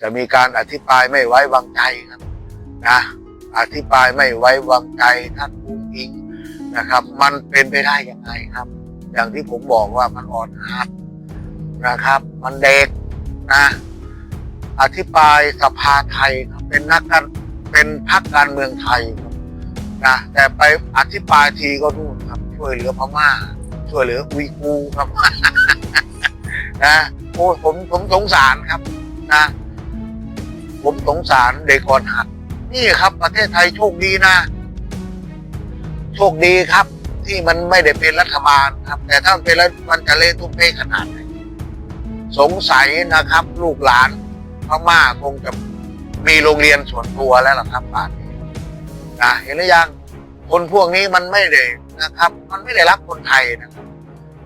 จะมีการอธิบายไม่ไว้วางใจครับนะอธิบายไม่ไว้วางใจท่านอุ้งอิงนะครับ มันเป็นไปได้ยังไงครับ อย่างที่ผมบอกว่ามันอ่อนหัดนะครับ มันเด็กนะอธิบายสภาไทยครับเป็นนักการเป็นพรรคการเมืองไทยนะแต่ไปอธิบายทีก็นู่นครับ ช่วยเหลือพม่า ช่วยเหลืออุยกูครับนะโอ้ผมผมสงสารครับนะ ผมสงสารเด็กอ่อนหัด นี่ครับประเทศไทยโชคดีนะ โชคดีครับ ที่มันไม่ได้เป็นรัฐบาลครับ แต่ถ้าเป็นรัฐมันจะเละตุ้มเป้ขนาดไหนสงสัยนะครับ ลูกหลานพม่าคงจะมีโรงเรียนส่วนตัวแล้วล่ะครับป่านนี้นะเห็นหรือยังคนพวกนี้มันไม่ได้นะครับ มันไม่ได้รักคนไทยนะครับ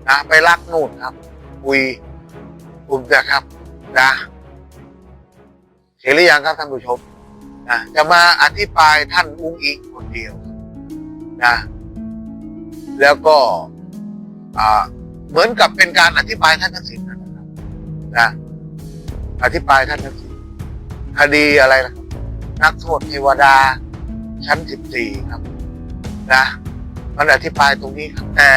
นะไปรักนู่นครับคุยคุมนะครับนะ เห็นหรือยังครับท่านผู้ชมนะจะมาอธิบายท่านอุ้งอิงคนเดียวนะแล้วก็เหมือนกับเป็นการอธิบายท่านทักษิณนะครับนะอธิบายท่านทักษิณคดีอะไรนะครับ นักโทษเทวดา ชั้นสิบสี่ครับนะมันอธิบายตรงนี้ครับแต่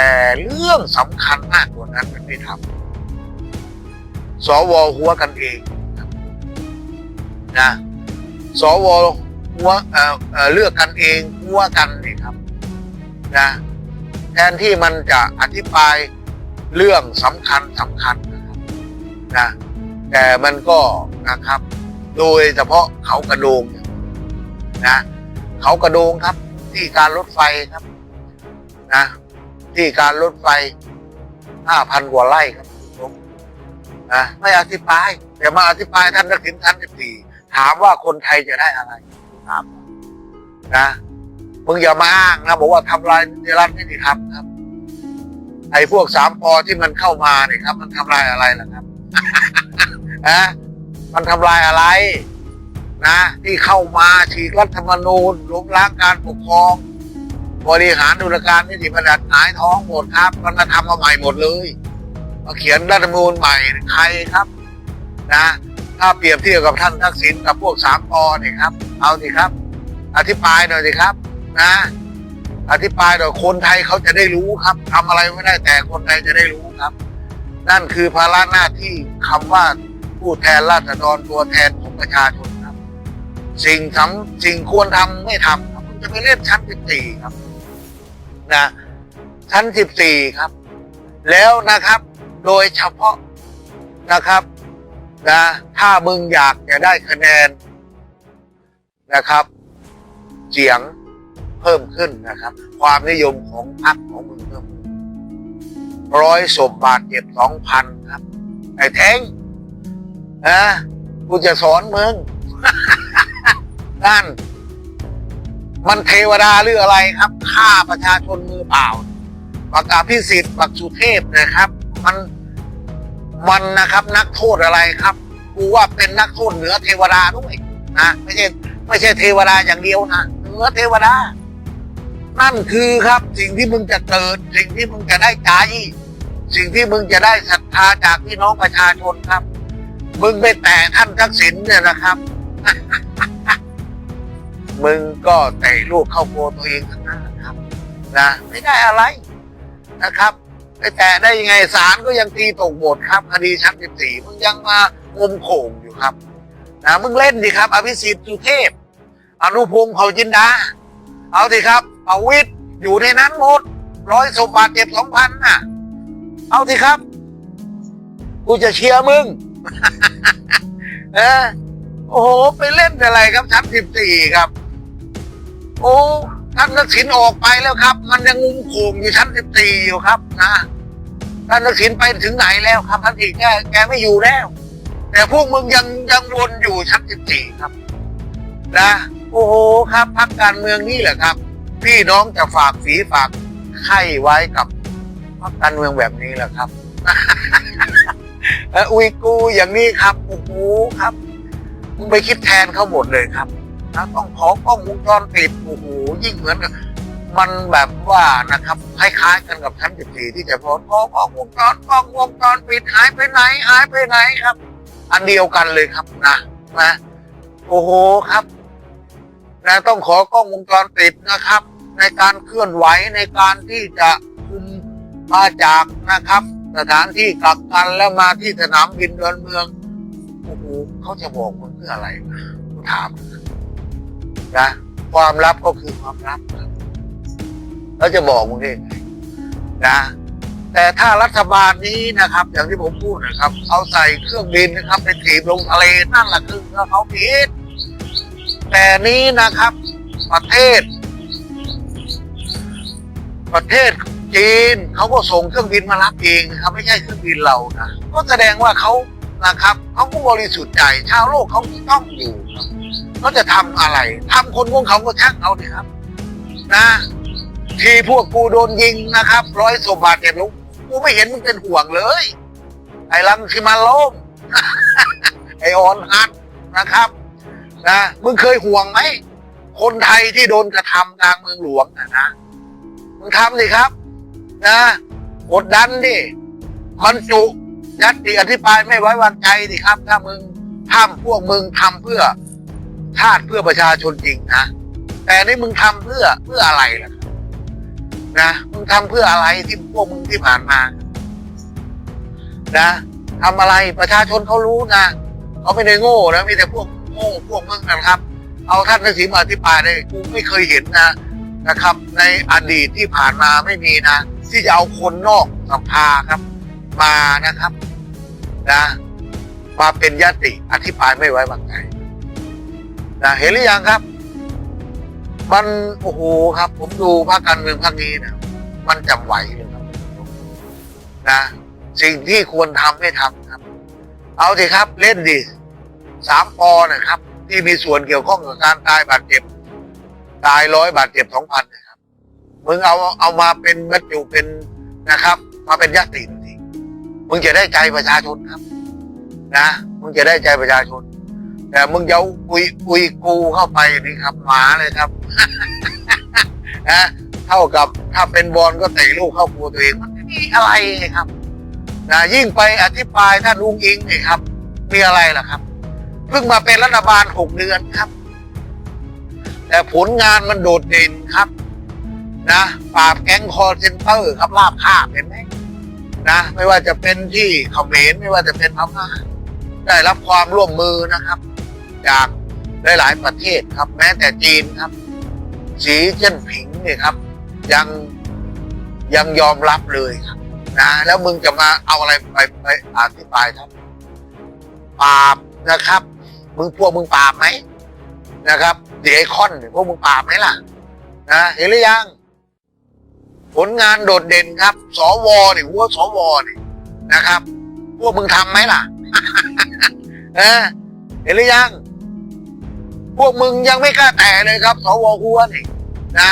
เรื่องสำคัญมากกว่านั้นมันไม่ทำสวหัวกันเอง นะสวหัวเอ่อเออเลือกกันเองหัวกันนี่ครับนะแทนที่มันจะอธิบายเรื่องสำคัญสำคัญนะครับนะแต่มันก็นะครับ โดยเฉพาะเขากระโดงนะเขากระโดงครับที่การรถไฟครับนะที่การรถไฟห้าพันกว่าไร่ครับผมนะไม่อธิบายแต่มาอธิบายท่านนักสินท่านสิบสี่ ถามว่าคนไทยจะได้อะไรถามนะมึงอย่ามาอ้างนะบอกว่าทำลายนิรันดร์ไม่ได้ทำครับ ไอ้พวกสามปอที่มันเข้ามาเนี่ยครับ มันทำลายอะไรล่ะครับนะมันทำลายอะไร นะ ที่เข้ามาฉีกรัฐธรรมนูญล้มล้างการปกครอง บริหารดุลการนิติบัญญัติหายท้องหมดครับมันมาทำมาใหม่หมดเลยมาเขียนรัฐธรรมนูญใหม่ใครครับ นะ ถ้าเปรียบเทียบกับท่านทักษิณกับพวกสามปอเนี่ยครับ เอาสิครับ อธิบายหน่อยสิครับ นะ อธิบายหน่อยคนไทยเขาจะได้รู้ครับทำอะไรไม่ได้แต่คนไทยจะได้รู้ครับ นั่นคือภาระหน้าที่คำว่าผู้แทนราษฎรตัวแทนของประชาชนครับ สิ่งทำสิ่งควรทำไม่ทำครับคุณจะไปเล่นชั้นสิบสี่ครับ นะชั้นสิบสี่ครับ แล้วนะครับ โดยเฉพาะนะครับ นะ ถ้ามึงอยากจะได้คะแนนนะครับ เสียงเพิ่มขึ้นนะครับ ความนิยมของพรรคของมึงเพิ่มร้อยศพบาทเจ็บสองพันครับ ไอ้แท้งนะกูจะสอนมึงนั่น มันเทวดาหรืออะไรครับฆ่าประชาชนมือเปล่าบักอภิสิทธิ์บักสุเทพนะครับ มัน มันนะครับนักโทษอะไรครับ กูว่าเป็นนักโทษเหนือเทวดาด้วยนะไม่ใช่ไม่ใช่เทวดาอย่างเดียวนะเหนือเทวดา นั่นคือครับสิ่งที่มึงจะเกิด สิ่งที่มึงจะได้ใจสิ่งที่มึงจะได้ศรัทธาจากพี่น้องประชาชนครับ มึงไปแตะท่านทักษิณเนี่ยนะครับ มึงก็เตะลูกเข้าโกตัวเองทั้งนั้นนะครับ นะ ไม่ได้อะไรนะครับ ไปแตะได้ยังไงศาลก็ยังตีตกบทครับ คดีชั้นสิบสี่มึงยังมางมโขงอยู่ครับนะมึงเล่นดิครับ อภิสิทธิ์สุเทพ อนุพงศ์เผ่าจินดา เอาสิครับประวิตรอยู่ในนั้นหมดร้อยสมบาทเจ็บสองพันน่ะ เอาสิครับ กูจะเชียร์มึงเออโอ้โห ไปเล่นอะไรครับชั้นสิบสี่ครับ โอ้านทักษิณออกไปแล้วครับ มันยังงุมโขงอยู่ชั้นสิบสี่อยู่ครับนะท่านทักษิณไปถึงไหนแล้วครับท่านอีกแกแกไม่อยู่แล้ว แต่พวกมึงยังยังวนอยู่ชั้นสิบสี่ครับนะโอ้โหครับพักการเมืองนี่แหละครับ พี่น้องจะฝากฝีฝากไข่ไว้กับพักการเมืองแบบนี้แหละครับอุยกูอย่างนี้ครับโอ้โหครับมึงไปคิดแทนเขาหมดเลยครับ นะต้องขอกล้องวงจรปิดโอ้โหยิ่งเหมือนกับมันแบบว่านะครับคล้ายๆกันกับชั้นสิบสี่ที่จะพอขอกล้องวงจรกล้องวงจรปิดหายไปไหนหายไปไหนครับ อันเดียวกันเลยครับนะนะโอ้โหครับนะต้องขอกล้องวงจรปิดนะครับ ในการเคลื่อนไหวในการที่จะคุมมาจากนะครับ สถานที่กักกันแล้วมาที่สนามบินดอนเมืองโอ้โหเขาจะบอกมึงเพื่ออะไรกูถาม นะ ความลับก็คือความลับครับแล้วจะบอกมึงได้ยังไงนะ แต่ถ้ารัฐบาลนี้นะครับ อย่างที่ผมพูดนะครับ เอาใส่เครื่องบินนะครับไปถีบลงทะเลนั่นแหละคือเขาผิดแต่นี้นะครับ ประเทศ ประเทศจีนเขาก็ส่งเครื่องบินมารับเองครับไม่ใช่เครื่องบินเรานะก็แสดงว่าเขานะครับเขาก็บริสุทธิ์ใจชาวโลกเขาต้องอยู่ครับ เขาจะทำอะไรทำคนของเขาก็ช่างเอาเลยครับ นะที่พวกกูโดนยิงนะครับ ร้อยศพบาดเจ็บลงกูไม่เห็นมึงเป็นห่วงเลย ไอ้ลังคือมาโลมไอ้ออนฮัทนะครับนะมึงเคยห่วงไหมคนไทยที่โดนกระทำกลางเมืองหลวงนะนะมึงทำสิครับ นะกดดันดิบรรจุยัตติอธิบายไม่ไว้วางใจดิครับ ถ้ามึงทำพวกมึงทำเพื่อ ชาติเพื่อประชาชนจริงนะแต่นี่มึงทำเพื่อเพื่ออะไรล่ะนะมึงทำเพื่ออะไรที่พวกมึงที่ผ่านมา นะทำอะไรประชาชนเขารู้นะเขาไม่ได้โง่นะมีแต่พวกโง่พวกมึงนะครับ เอาท่านทักษิณมาอธิบายเลยกูไม่เคยเห็นนะนะครับ ในอดีตที่ผ่านมาไม่มีนะที่จะเอาคนนอกสภาครับ มานะครับ นะ มาเป็นยติอธิบายไม่ไว้วางใจ นะเห็นหรือยังครับ มันโอ้โหครับ ผมดูภาคการเมืองภาคนี้นะมันจำไหวเลยครับนะสิ่งที่ควรทำไม่ทำครับ เอาสิครับเล่นดิสามปอนะครับ ที่มีส่วนเกี่ยวข้องกับการตายบาดเจ็บ ตายร้อยบาดเจ็บสองพันนะครับมึงเอาเอามาเป็นบรรจุเป็นนะครับ มาเป็นยติทีมึงจะได้ใจประชาชนครับ นะมึงจะได้ใจประชาชน แต่มึงจะอาอุยอุยกูเข้าไปนี่ครับ หมาเลยครับนะเท่ากับถ้าเป็นบอลก็เตะลูกเข้าครัวตัวเองมันไม่มีอะไรครับนะยิ่งไปอธิบายท่านลุงอิงนี่ครับ มีอะไรล่ะครับเพิ่งมาเป็นรัฐบาลหกเดือนครับ แต่ผลงานมันโดดเด่นครับ นะปราบแก๊งคอร์เซนเตอร์ครับลาบคาบเห็นไหมนะไม่ว่าจะเป็นที่เขมรไม่ว่าจะเป็นพม่าได้รับความร่วมมือนะครับ จากหลาย ๆ ประเทศครับ แม้แต่จีนครับ สีเจิ้นผิงเนี่ยครับ ยังยังยอมรับเลยครับนะแล้วมึงจะมาเอาอะไรไปไปอธิบายครับปราบนะครับ มึงพวกมึงปราบไหมนะครับเดียไอคอนพวกมึงปราบไหมล่ะนะเห็นหรือยัง ผลงานโดดเด่นครับ สวเนี่ยหัวสวเนี่ยนะครับ พวกมึงทำไหมล่ะ เออเห็นหรือยัง พวกมึงยังไม่กล้าแตะเลยครับสวหัวนี่นะ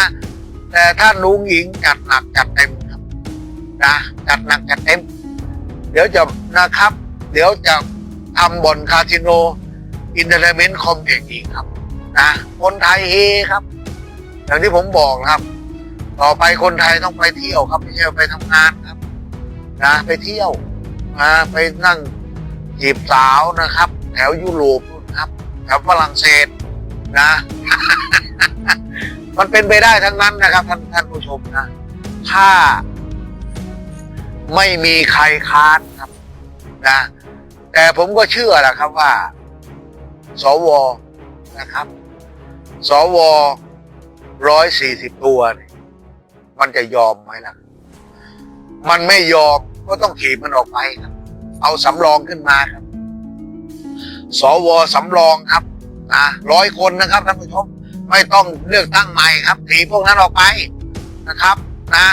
แต่ท่านลุงหญิงจัดหนักจัดเต็มครับนะจัดหนักจัดเต็ม เดี๋ยวจะนะครับ เดี๋ยวจะทำบ่อนคาสิโน อินเตอร์เนเมนต์คอมเพล็กซ์อีกครับนะคนไทยเฮครับ อย่างที่ผมบอกครับ ต่อไปคนไทยต้องไปเที่ยวครับไม่ใช่ไปทำงานครับนะไปเที่ยวนะไปนั่งจีบสาวนะครับ แถวยุโรปครับแถวฝรั่งเศส นะ มันเป็นไปได้ทั้งนั้นนะครับ ท่านท่านผู้ชมนะ ถ้า ไม่มีใครค้านครับ นะ แต่ผมก็เชื่อแหละครับว่า สวนะครับ สวร้อยสี่สิบตัวนี่มันจะยอมไหมล่ะ มันไม่ยอมก็ต้องถีบมันออกไปครับ เอาสำรองขึ้นมาครับ สวสำรองครับ นะร้อยคนนะครับท่านผู้ชมไม่ต้องเลือกตั้งใหม่ครับถีพวกนั้นออกไปนะครับนะ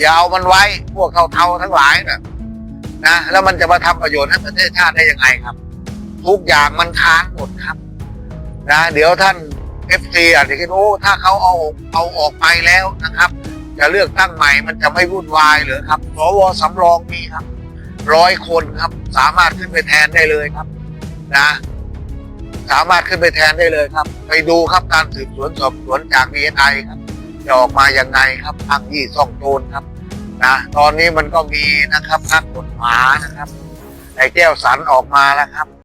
อย่าเอามันไว้พวกเทาๆทั้งหลายนะนะแล้วมันจะมาทำประโยชน์ให้ประเทศชาติได้ยังไงครับ ทุกอย่างมันค้านหมดครับนะเดี๋ยวท่านเอฟซีอาจจะคิดโอ้ถ้าเขาเอาเอาออกไปแล้วนะครับจะเลือกตั้งใหม่มันจะไม่วุ่นวายหรือครับสวสำรองมีครับร้อยคนครับ สามารถขึ้นไปแทนได้เลยครับ นะ สามารถขึ้นไปแทนได้เลยครับ ไปดูครับการสืบสวนสอบสวนจากดีเอไอครับจะออกมายังไงครับทางยี่ซ่องโจรครับนะตอนนี้มันก็มีนะครับนักกฎหมายนะครับไอ้แก้วสันออกมาแล้วครับ